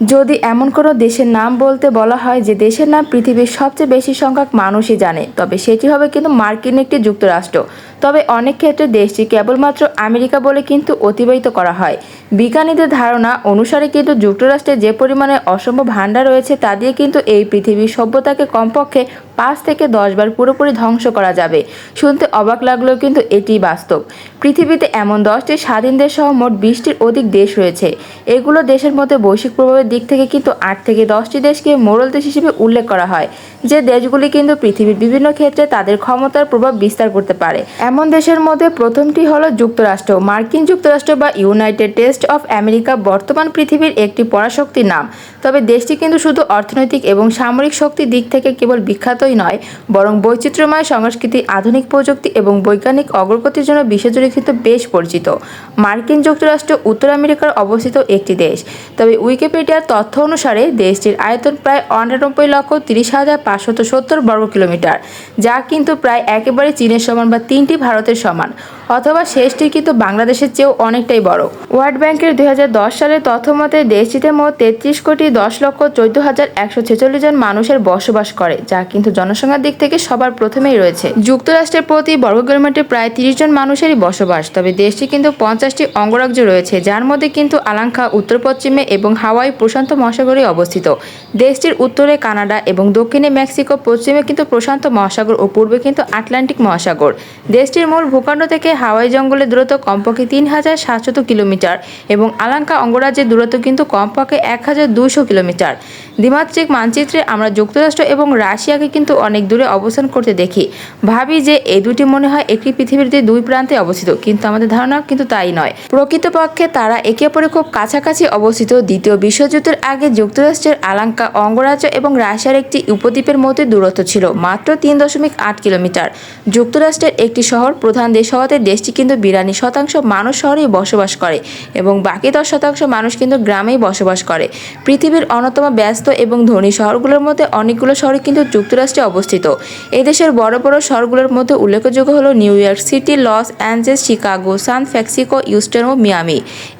যদি এমন কোনো দেশের নাম বলতে বলা হয় যে দেশের নাম পৃথিবীর সবচেয়ে বেশি সংখ্যক মানুষই জানে, তবে সেটি হবে কিন্তু মার্কিন একটি যুক্তরাষ্ট্র। তবে অনেক ক্ষেত্রে দেশটি কেবলমাত্র আমেরিকা বলে কিন্তু অতিবাহিত করা হয়। বিজ্ঞানীদের ধারণা অনুসারে কিন্তু যুক্তরাষ্ট্রে যে পরিমাণে অসম্ভব ভাণ্ডার রয়েছে তা দিয়ে কিন্তু এই পৃথিবীর সভ্যতাকে কমপক্ষে পাঁচ থেকে দশ বার পুরোপুরি ধ্বংস করা যাবে। শুনতে অবাক লাগলেও কিন্তু এটি বাস্তব। পৃথিবীতে এমন দশটি স্বাধীন দেশ সহ মোট বিশটির অধিক দেশ রয়েছে। এগুলো দেশের মধ্যে বৈশ্বিক প্রভাবের দিক থেকে কিন্তু আট থেকে দশটি দেশকে মোড়ল দেশ হিসেবে উল্লেখ করা হয়, যে দেশগুলি কিন্তু পৃথিবীর বিভিন্ন ক্ষেত্রে তাদের ক্ষমতার প্রভাব বিস্তার করতে পারে। এমন দেশের মধ্যে প্রথমটি হলো যুক্তরাষ্ট্র। মার্কিন যুক্তরাষ্ট্র বা ইউনাইটেড টেস্ট অফ আমেরিকা বর্তমান পৃথিবীর একটি পরাশক্তির নাম। তবে দেশটি কিন্তু শুধু অর্থনৈতিক এবং সামরিক শক্তির দিক থেকে কেবল বিখ্যাতই নয়, বরং বৈচিত্র্যময় সংস্কৃতি, আধুনিক প্রযুক্তি এবং বৈজ্ঞানিক অগ্রগতির জন্য বিশ্বজুড়ে কিন্তু বেশ পরিচিত। মার্কিন যুক্তরাষ্ট্র উত্তর আমেরিকার অবস্থিত একটি দেশ। তবে উইকিপিডিয়ার তথ্য অনুসারে, দেশটির আয়তন প্রায় অনানব্বই লক্ষ তিরিশ হাজার পাঁচশত সত্তর বর্গ কিলোমিটার যা কিন্তু প্রায় একেবারে চীনের সমান বা তিনটি ভারতের সমান। অথবা শেষটি কিন্তু বাংলাদেশের চেয়েও অনেকটাই বড়। ওয়ার্ল্ড ব্যাংকের দু হাজার দশ সালের তথ্য মতে দেশটিতে মোট তেত্রিশ কোটি দশ লক্ষ চোদ্দ হাজার একশো ছেচল্লিশ জন মানুষের বসবাস করে, যা কিন্তু জনসংখ্যার দিক থেকে সবার প্রথমেই রয়েছে। যুক্তরাষ্ট্রের প্রতি বর্গ কিলোমিটার প্রায় তিরিশ জন মানুষেরই বসবাস, তবে দেশটি কিন্তু পঞ্চাশটি অঙ্গরাজ্য রয়েছে, যার মধ্যে কিন্তু আলাঙ্কা উত্তর পশ্চিমে এবং হাওয়াই প্রশান্ত মহাসাগরে অবস্থিত। দেশটির উত্তরে কানাডা এবং দক্ষিণে মেক্সিকো, পশ্চিমে কিন্তু প্রশান্ত মহাসাগর ও পূর্বে কিন্তু আটলান্টিক মহাসাগর। দেশটির মূল ভূখণ্ড থেকে হাওয়াই জঙ্গলের দূরত্ব কমপক্ষে তিন হাজার সাতশত কিলোমিটার এবং আলাঙ্কা অঙ্গরাজ্যের দূরত্ব কিন্তু কমপক্ষে এক হাজার দুইশো কিলোমিটার। দ্বিমাত্রিক মানচিত্রে আমরা যুক্তরাষ্ট্র এবং রাশিয়াকে কিন্তু অনেক দূরে অবস্থান করতে দেখি। ভাবি যে এই দুটি মনে হয় একটি পৃথিবীর দুই প্রান্তে অবস্থিত, কিন্তু আমাদের ধারণা কিন্তু তাই নয়। প্রকৃতপক্ষে তারা একে অপরে খুব কাছাকাছি অবস্থিত। দ্বিতীয় বিশ্বযুদ্ধের আগে যুক্তরাষ্ট্রের আলাঙ্কা অঙ্গরাজ্য এবং রাশিয়ার একটি উপদ্বীপের মধ্যে দূরত্ব ছিল, মাত্র তিন দশমিক আট কিলোমিটার। যুক্তরাষ্ট্রের একটি শহর প্রধান দেশ হওয়াতে দেশটি কিন্তু বিরানি শতাংশ মানুষ শহরেই বসবাস করে এবং বাকি দশ শতাংশ মানুষ কিন্তু গ্রামেই বসবাস করে। পৃথিবীর অন্যতম ব্যস্ত এবং ধনী শহরগুলোর মধ্যে অনেকগুলো শহর কিন্তু যুক্তরাষ্ট্রে অবস্থিত। এই দেশের বড় বড় শহরগুলোর মধ্যে উল্লেখযোগ্য হলো New York City, Los Angeles, Chicago, San Francisco Houston ও মিয়ামি।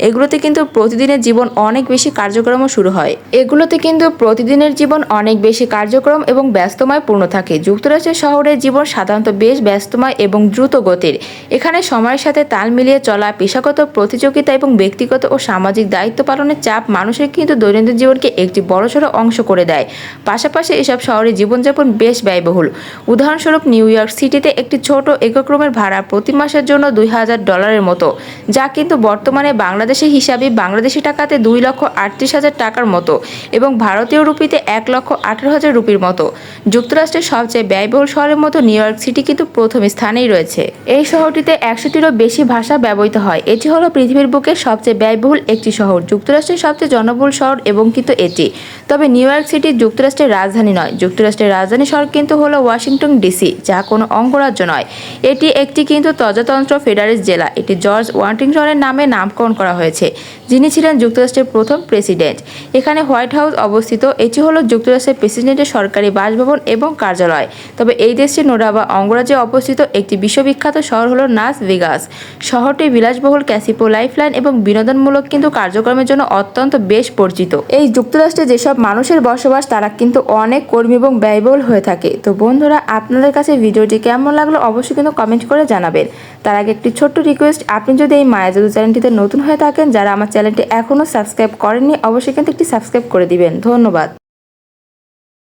এগুলোতে কিন্তু প্রতিদিনের জীবন অনেক বেশি কার্যক্রমও শুরু হয়। এগুলোতে কিন্তু প্রতিদিনের জীবন অনেক বেশি কার্যক্রম এবং ব্যস্তময় পূর্ণ থাকে। যুক্তরাষ্ট্রের শহরের জীবন সাধারণত বেশ ব্যস্তময় এবং দ্রুত গতির। এখানে সময়ের সাথে তাল মিলিয়ে চলা পেশাগত প্রতিযোগিতা এবং ব্যক্তিগত ও সামাজিক দায়িত্ব পালনের চাপ মানুষের কিন্তু দৈনন্দিন জীবনকে একটি বড়সড় অংশ করে দেয়। পাশাপাশি এসব শহরে জীবনযাপন বেশ ব্যয়বহুল। উদাহরণস্বরূপ নিউ ইয়র্ক সিটিতে একটি ছোট একক রুমের ভাড়া প্রতি মাসের জন্য দুই হাজার ডলারের মতো, যা কিন্তু বর্তমানে বাংলাদেশি হিসাবে বাংলাদেশি টাকাতে দুই লক্ষ আটত্রিশ হাজার টাকার মতো এবং ভারতীয় রুপিতে এক লক্ষ আঠারো হাজার রুপির মতো। যুক্তরাষ্ট্রের সবচেয়ে ব্যয়বহুল শহরের মতো নিউ ইয়র্ক সিটি কিন্তু প্রথম স্থানেই রয়েছে। এই শহরটিতে একশোটিরও বেশি ভাষা ব্যবহৃত হয়। এটি হলো পৃথিবীর বুকে সবচেয়ে ব্যয়বহুল একটি শহর। যুক্তরাষ্ট্রের সবচেয়ে জনবহুল শহর এবং কিন্তু এটি। তবে নিউ ইয়র্ক সিটি যুক্তরাষ্ট্রের রাজধানী নয়। যুক্তরাষ্ট্রের রাজধানী শহর কিন্তু হলো ওয়াশিংটন ডিসি, যা কোনো অঙ্গরাজ্য নয়। এটি একটি কিন্তু প্রজাতন্ত্র ফেডারেল জেলা। এটি জর্জ ওয়াশিংটনের নামে নামকরণ করা হয়েছে, যিনি ছিলেন যুক্তরাষ্ট্রের প্রথম প্রেসিডেন্ট। এখানে হোয়াইট হাউস অবস্থিত। এটি হলো যুক্তরাষ্ট্রের প্রেসিডেন্টের সরকারি বাসভবন এবং কার্যালয়। তবে এই দেশটি নোরা বা অঙ্গরাজ্যে অবস্থিত একটি বিশ্ববিখ্যাত শহর হলো নাস ভেগাস। শহরটি বিলাসবহুল ক্যাসিপো লাইফলাইন এবং বিনোদনমূলক কিন্তু কার্যক্রমের জন্য অত্যন্ত বেশ পরিচিত। এই যুক্তরাষ্ট্রে যেসব মানুষের বসবাস, তারা কিন্তু অনেক কর্মী এবং ব্যয়বহুল হয়ে থাকে। তো বন্ধুরা, আপনাদের কাছে ভিডিওটি কেমন লাগল অবশ্যই কিন্তু কমেন্ট করে জানাবেন। তার আগে একটি ছোট্ট রিকোয়েস্ট, আপনি যদি এই মায়াজাদু চ্যানেলটিতে নতুন হয়ে থাকেন, যারা আমার চ্যানেলটি এখনও সাবস্ক্রাইব করেননি, অবশ্যই কিন্তু একটি সাবস্ক্রাইব করে দিবেন। ধন্যবাদ।